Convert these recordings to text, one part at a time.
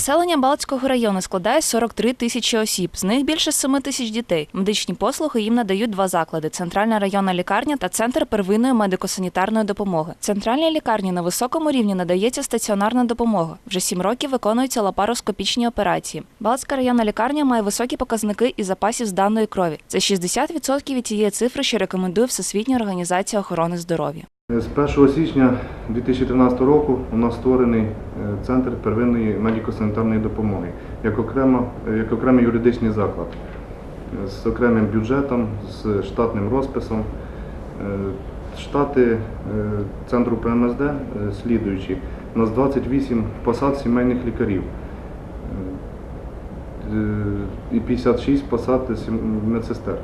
Населення Балтського району складає 43 тисячі осіб. З них більше 7 тисяч дітей. Медичні послуги їм надають два заклади: центральна районна лікарня та центр первинної медико-санітарної допомоги. Центральній лікарні на високому рівні надається стаціонарна допомога. Вже сім років виконуються лапароскопічні операції. Балтська районна лікарня має високі показники і запасів з даної крові. Це 60% від тієї цифри, що рекомендує Всесвітня організація охорони здоров'я. З 1 січня 2013 року у нас створений е, центр первинної медико-санітарної допомоги як, окремо, як окремий юридичний заклад е, з окремим бюджетом, з штатним розписом. Е, Штати е, центру ПМСД е, слідуючі. У нас 28 посад сімейних лікарів е, і 56 посад медсестер.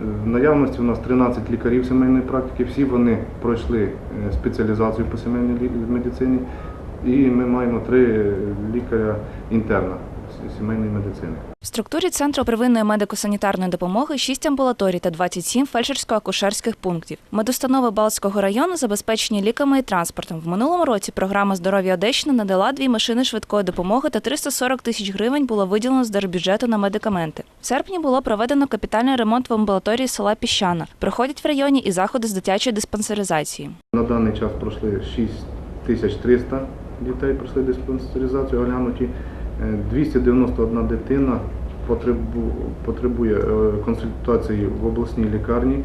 Е, в наявності у нас 13 лікарів сімейної практики, всі вони пройшли е, спеціалізацію по сімейній медицині, і ми маємо три лікаря інтерна сімейної медицини. В структурі центру первинної медико-санітарної допомоги 6 амбулаторій та 27 фельдшерсько-акушерських пунктів. Медустанови Балтського району забезпечені ліками і транспортом. В минулому році програма здоров'я Одещини надала дві машини швидкої допомоги та 340 тисяч гривень було виділено з держбюджету на медикаменти. В серпні було проведено капітальний ремонт в амбулаторії села Піщана. Проходять в районі і заходи з дитячої диспансеризації. На даний час пройшли 6300 дітей, пройшли диспансеризацію, оглянуті. Е, 291 дитина потребує е, консультації в обласній лікарні.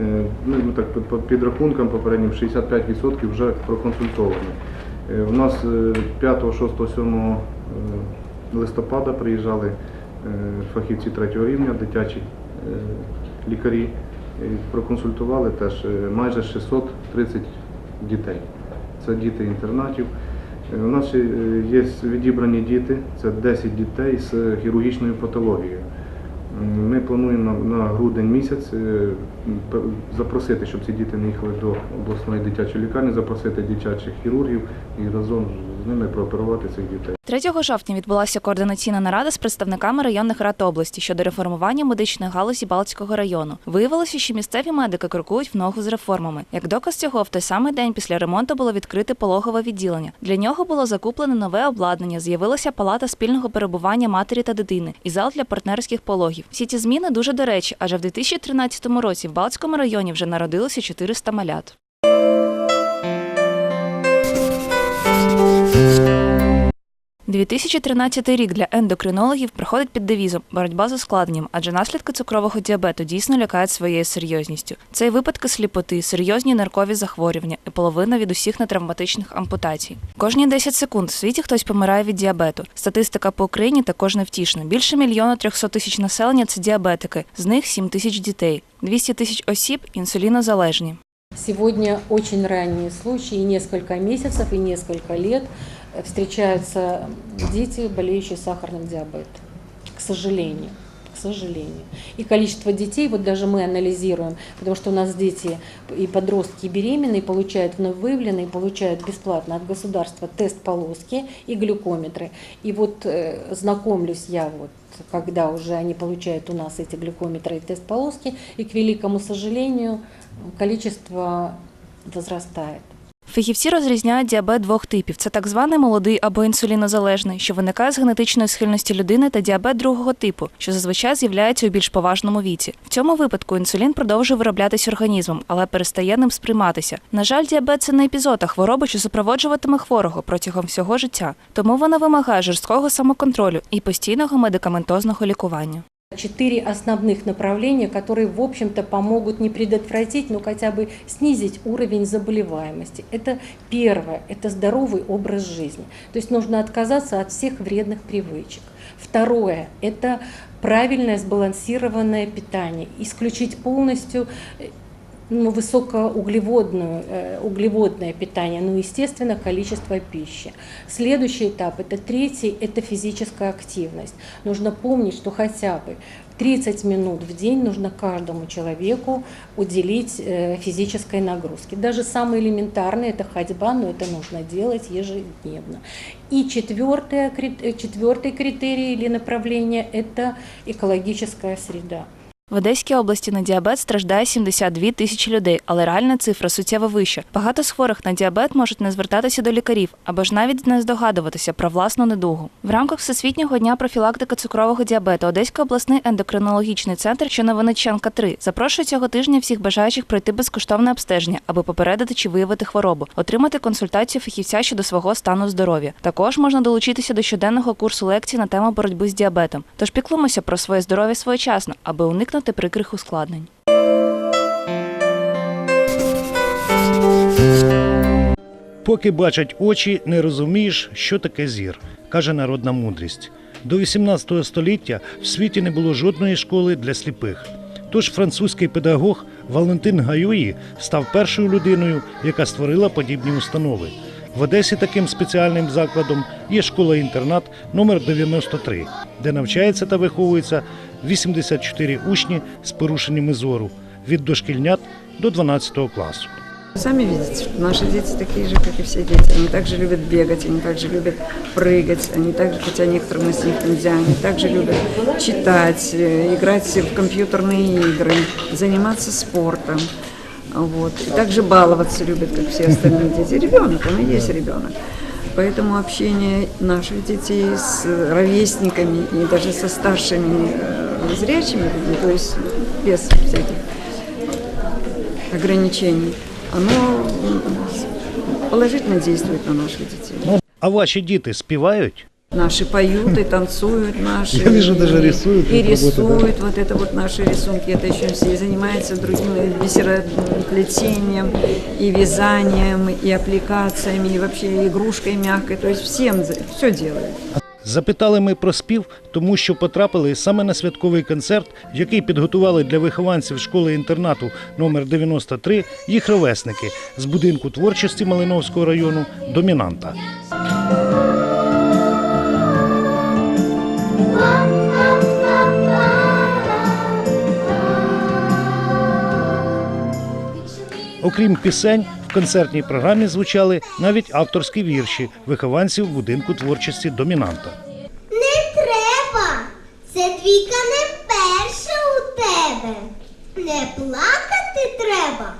Е, Ну, так по- підрахункам попереднім 65% вже проконсультовані. У нас е, 5, 6, 7 е, листопада приїжджали фахівці третього рівня, дитячі лікарі, проконсультували теж майже 630 дітей. Це діти інтернатів. Е, У нас е, є відібрані діти, це 10 дітей з хірургічною патологією. Ми плануємо на, грудень місяць е, запросити, щоб ці діти не їхали до обласної дитячої лікарні, запросити дитячих хірургів і разом з ними прооперувати цих дітей. 3 жовтня відбулася координаційна нарада з представниками районних рад області щодо реформування медичної галузі Балтського району. Виявилося, що місцеві медики крокують в ногу з реформами. Як доказ цього, в той самий день після ремонту було відкрите пологове відділення. Для нього було закуплене нове обладнання. З'явилася палата спільного перебування матері та дитини і зал для партнерських пологів. Всі ці зміни дуже до речі, адже в 2013 році в Балтському районі вже народилося 400 малят. – 2013 рік для ендокринологів проходить під девізом боротьба з ускладненням, адже наслідки цукрового діабету дійсно лякають своєю серйозністю. Це і випадки сліпоти, серйозні ниркові захворювання і половина від усіх нетравматичних ампутацій. Кожні 10 секунд в світі хтось помирає від діабету. Статистика по Україні також невтішна. Більше мільйона 300 тисяч населення це діабетики, з них 7 тисяч дітей. 200 тисяч осіб інсулінозалежні. Сегодня очень ранние случаи, и несколько месяцев, и несколько встречаются дети, болеющие сахарным диабетом. К сожалению. К сожалению. И количество детей, вот даже мы анализируем, потому что у нас дети и подростки и беременные получают вновь выявленные, получают бесплатно от государства тест полоски и глюкометры. И вот э, знакомлюсь я вот когда уже они получают у нас эти глюкометры и тест полоски, и к великому сожалению количество возрастает. Фахівці розрізняють діабет двох типів: це так званий молодий або інсулінозалежний, що виникає з генетичної схильності людини, та діабет другого типу, що зазвичай з'являється у більш поважному віці. В цьому випадку інсулін продовжує вироблятись організмом, але перестає ним сприйматися. На жаль, діабет це не епізод, а хвороба, що супроводжуватиме хворого протягом всього життя. Тому вона вимагає жорсткого самоконтролю і постійного медикаментозного лікування. Четыре основных направления, которые, в общем-то, помогут не предотвратить, но хотя бы снизить уровень заболеваемости. Это первое, это здоровый образ жизни. То есть нужно отказаться от всех вредных привычек. Второе, это правильное сбалансированное питание, исключить полностью ну, высокоуглеводную, э, углеводное питание, ну, естественно, количество пищи. Следующий этап, это третий, это физическая активность. Нужно помнить, что хотя бы 30 минут в день нужно каждому человеку уделить э, физической нагрузке. Даже самые элементарные, это ходьба, но это нужно делать ежедневно. И четвертое, э, четвертый критерий или направление – это экологическая среда. В Одеській області на діабет страждає 72 тисячі людей, але реальна цифра суттєво вища. Багато з хворих на діабет можуть не звертатися до лікарів або ж навіть не здогадуватися про власну недугу. В рамках Всесвітнього дня профілактики цукрового діабету Одеський обласний ендокринологічний центр, Винниченка 3, запрошує цього тижня всіх бажаючих пройти безкоштовне обстеження, аби попередити чи виявити хворобу, отримати консультацію фахівця щодо свого стану здоров'я. Також можна долучитися до щоденного курсу лекцій на тему боротьби з діабетом. Тож піклуємося про своє здоров'я своєчасно, аби уникнути прикрих ускладнень. Поки бачать очі, не розумієш, що таке зір, каже народна мудрість. До 18 століття в світі не було жодної школи для сліпих. Тож французький педагог Валентин Гаюї став першою людиною, яка створила подібні установи. В Одесі таким спеціальним закладом є школа-інтернат номер 93, де навчається та виховується 84 учні з порушеннями зору від дошкільнят до 12 класу. Сами видите, что наши дети такие же, как и все дети. Они также любят бегать, они также любят прыгать, они также, хотя некоторым из них нельзя, они также любят читать, э, играть в компьютерные игры, заниматься спортом. Вот. И также баловаться любят, как все остальные дети. Ребенок, он и есть ребенок. Поэтому общение наших детей с ровесниками и даже со старшими э, зрячими людьми, то есть без всяких ограничений, оно м, положительно действует на наших детей. Ну, а ваші діти співають? Наши поют и танцуют наши. Я вижу, даже и- рисуют И вот работы, да? рисуют вот это вот наши рисунки. Это еще все и занимаются другими бисероплетением, и вязанием, и аппликациями, и вообще игрушкой мягкой. То есть всем все делают. Запитали ми про спів, тому що потрапили саме на святковий концерт, який підготували для вихованців школи-інтернату номер 93 їх ровесники з будинку творчості Малиновського району Домінанта. Окрім пісень, в концертній програмі звучали навіть авторські вірші вихованців будинку творчості Домінанта. Не треба, це двійка не перша у тебе. Не плакати треба,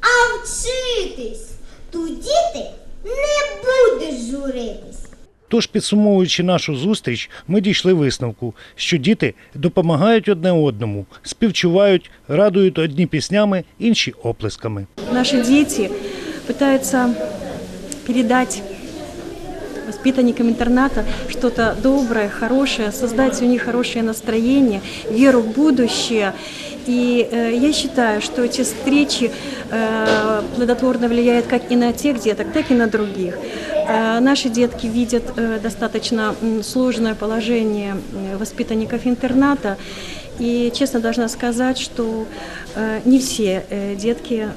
а вчитись. Тоді ти не будеш журитись. Тож, підсумовуючи нашу зустріч, ми дійшли висновку, що діти допомагають одне одному, співчувають, радують одні піснями, інші оплесками. Наши дети пытаются передать воспитанникам интерната что-то доброе, хорошее, создать у них хорошее настроение, веру в будущее. И э, я считаю, что эти встречи э, плодотворно влияют как и на тех деток, так и на других. Э, наши детки видят э, достаточно м, сложное положение э, воспитанников интерната. И честно должна сказать, что э, не все э, детки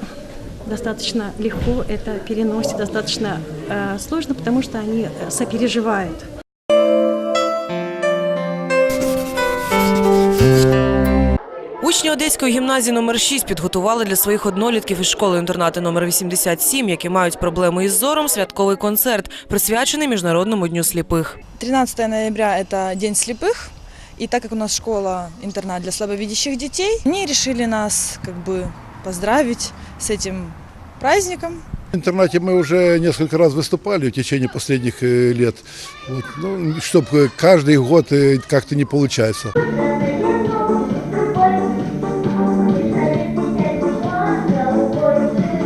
достаточно легко это переносят, достаточно э, сложно, потому что они э, сопереживают. Учні Одеської гімназії номер 6 підготували для своїх однолітків із школи-інтернату номер 87, які мають проблеми із зором, святковий концерт, присвячений Міжнародному дню сліпих. 13 ноября – это День слепых. И так как у нас школа-интернат для слабовидящих детей, они решили нас как бы поздравить с этим праздником. В интернате мы уже несколько раз выступали в течение последних э, лет. Вот, ну, чтобы каждый год э, как-то не получается.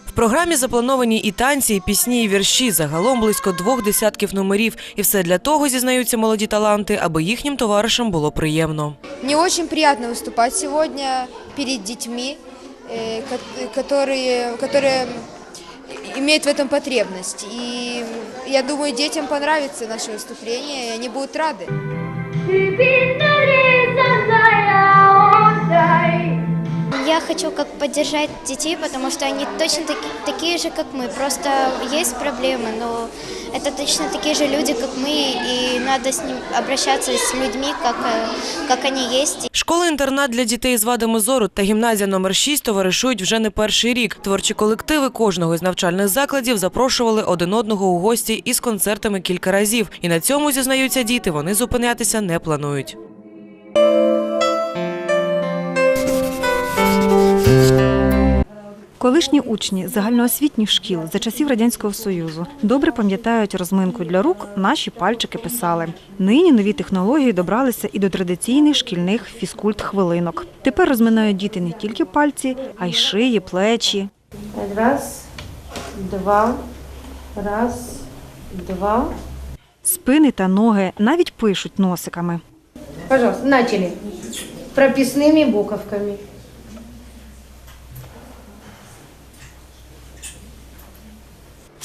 В програмі заплановані і танці, і пісні, і вірші. Загалом близько двох десятків номерів. І все для того, зізнаються молоді таланти, аби їхнім товаришам було приємно. Мне очень приятно выступать сегодня перед детьми, э, ко- которые, которые имеют в этом потребность. И я думаю, детям понравится наше выступление, и они будут рады. хочу как поддержать детей, потому что они точно таки- такие же, как мы. Просто есть проблемы, но это точно такие же люди, как мы, и надо с ним обращаться с людьми, как, э, как они есть. Школа-інтернат для дітей з вадами зору та гімназія номер 6 товаришують вже не перший рік. Творчі колективи кожного з навчальних закладів запрошували один одного у гості із концертами кілька разів. І на цьому зізнаються діти. Вони зупинятися не планують. Колишні учні загальноосвітніх шкіл за часів Радянського Союзу добре пам'ятають розминку для рук наші пальчики писали. Нині нові технології добралися і до традиційних шкільних фізкульт-хвилинок. Тепер розминають діти не тільки пальці, а й шиї, плечі. Раз, два, раз, два. Спини та ноги навіть пишуть носиками. Пожалуйста, начали. Прописными буковками.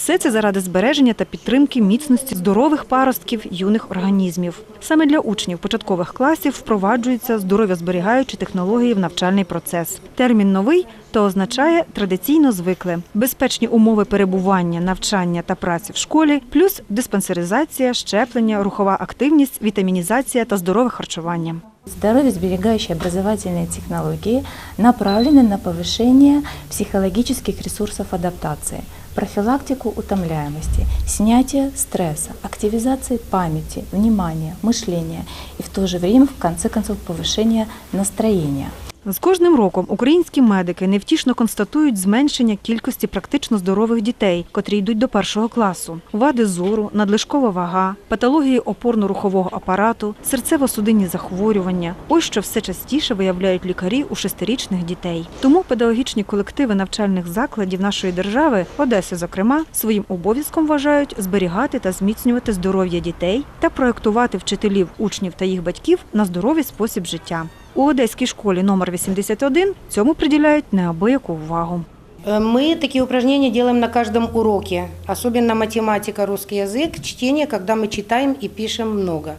Все це заради збереження та підтримки міцності здорових паростків юних організмів. Саме для учнів початкових класів впроваджуються здоров'язберігаючі технології в навчальний процес. Термін новий то означає традиційно звикле, безпечні умови перебування, навчання та праці в школі, плюс диспансеризація, щеплення, рухова активність, вітамінізація та здорове харчування. Здоровье-сберегающие образовательные технологии направлены на повышение психологических ресурсов адаптации, профилактику утомляемости, снятие стресса, активизации памяти, внимания, мышления и в то же время, в конце концов, повышение настроения. З кожним роком українські медики невтішно констатують зменшення кількості практично здорових дітей, котрі йдуть до першого класу. Вади зору, надлишкова вага, патології опорно-рухового апарату, серцево-судинні захворювання. Ось що все частіше виявляють лікарі у шестирічних дітей. Тому педагогічні колективи навчальних закладів нашої держави, Одеси, зокрема, своїм обов'язком вважають зберігати та зміцнювати здоров'я дітей та проектувати вчителів, учнів та їх батьків на здоровий спосіб життя. У одеській школі номер 81 цьому приділяють неабияку увагу. Мы такие упражнения делаем на каждом уроке, особенно математика, русский язык, чтение, когда мы читаем и пишем много.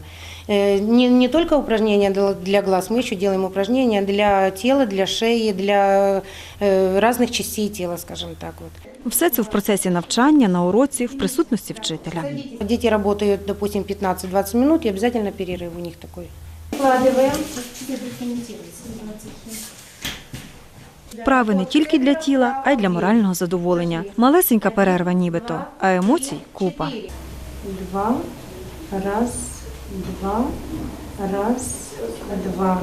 Э, Не, не только упражнения для- для глаз, мы еще делаем упражнения для тела, для шеи, для э, разных частей тела, скажем так. Вот. Все це в процесі навчання на уроці в присутності вчителя. Дети работают, допустим, 15-20 минут, и обязательно перерыв у них такой. Вкладываем. Вправи не тільки для тіла, а й для морального задоволення. Малесенька перерва нібито, а емоцій купа. Два, раз, два, раз, два.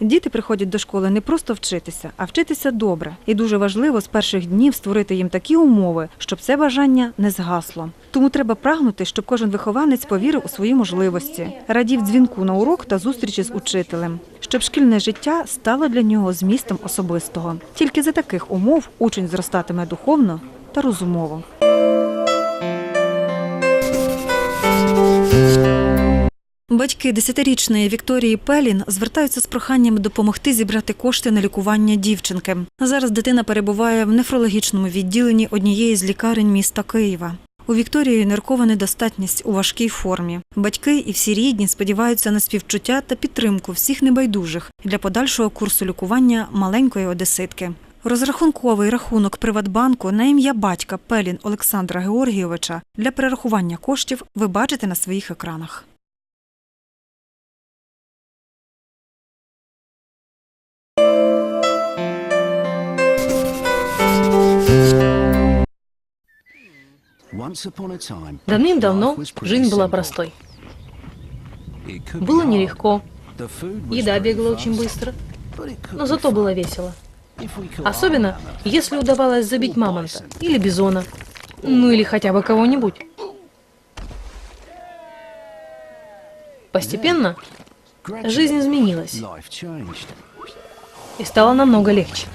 Діти приходять до школи не просто вчитися, а вчитися добре. І дуже важливо з перших днів створити їм такі умови, щоб це бажання не згасло. Тому треба прагнути, щоб кожен вихованець повірив у свої можливості, радів дзвінку на урок та зустрічі з учителем, щоб шкільне життя стало для нього змістом особистого. Тільки за таких умов учень зростатиме духовно та розумово. Батьки десятирічної Вікторії Пелін звертаються з проханням допомогти зібрати кошти на лікування дівчинки. Зараз дитина перебуває в нефрологічному відділенні однієї з лікарень міста Києва. У Вікторії ниркова недостатність у важкій формі. Батьки і всі рідні сподіваються на співчуття та підтримку всіх небайдужих для подальшого курсу лікування маленької одеситки. Розрахунковий рахунок Приватбанку на ім'я батька Пелін Олександра Георгійовича для перерахування коштів ви бачите на своїх екранах. Давным-давно жизнь была простой. Было нелегко, еда бегала очень быстро, но зато было весело. Особенно, если удавалось забить мамонта или бизона, ну или хотя бы кого-нибудь. Постепенно жизнь изменилась. и стало намного легче.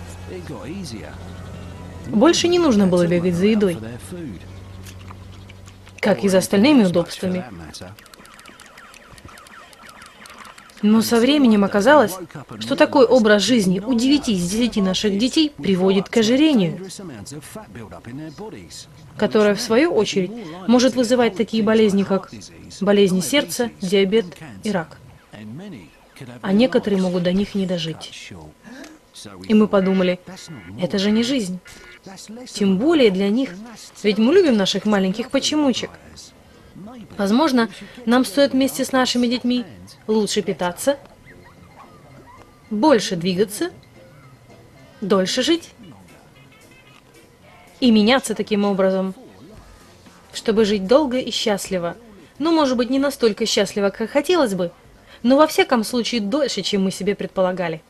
Больше не нужно было бегать за едой, как и за остальными удобствами. Но со временем оказалось, что такой образ жизни у 9 из 10 наших детей приводит к ожирению, которое в свою очередь может вызывать такие болезни, как болезни сердца, диабет и рак. А некоторые могут до них не дожить. И мы подумали, это же не жизнь. Тем более для них, ведь мы любим наших маленьких почемучек. Возможно, нам стоит вместе с нашими детьми лучше питаться, больше двигаться, дольше жить и меняться таким образом, чтобы жить долго и счастливо. Ну, может быть, не настолько счастливо, как хотелось бы, но во всяком случае дольше, чем мы себе предполагали.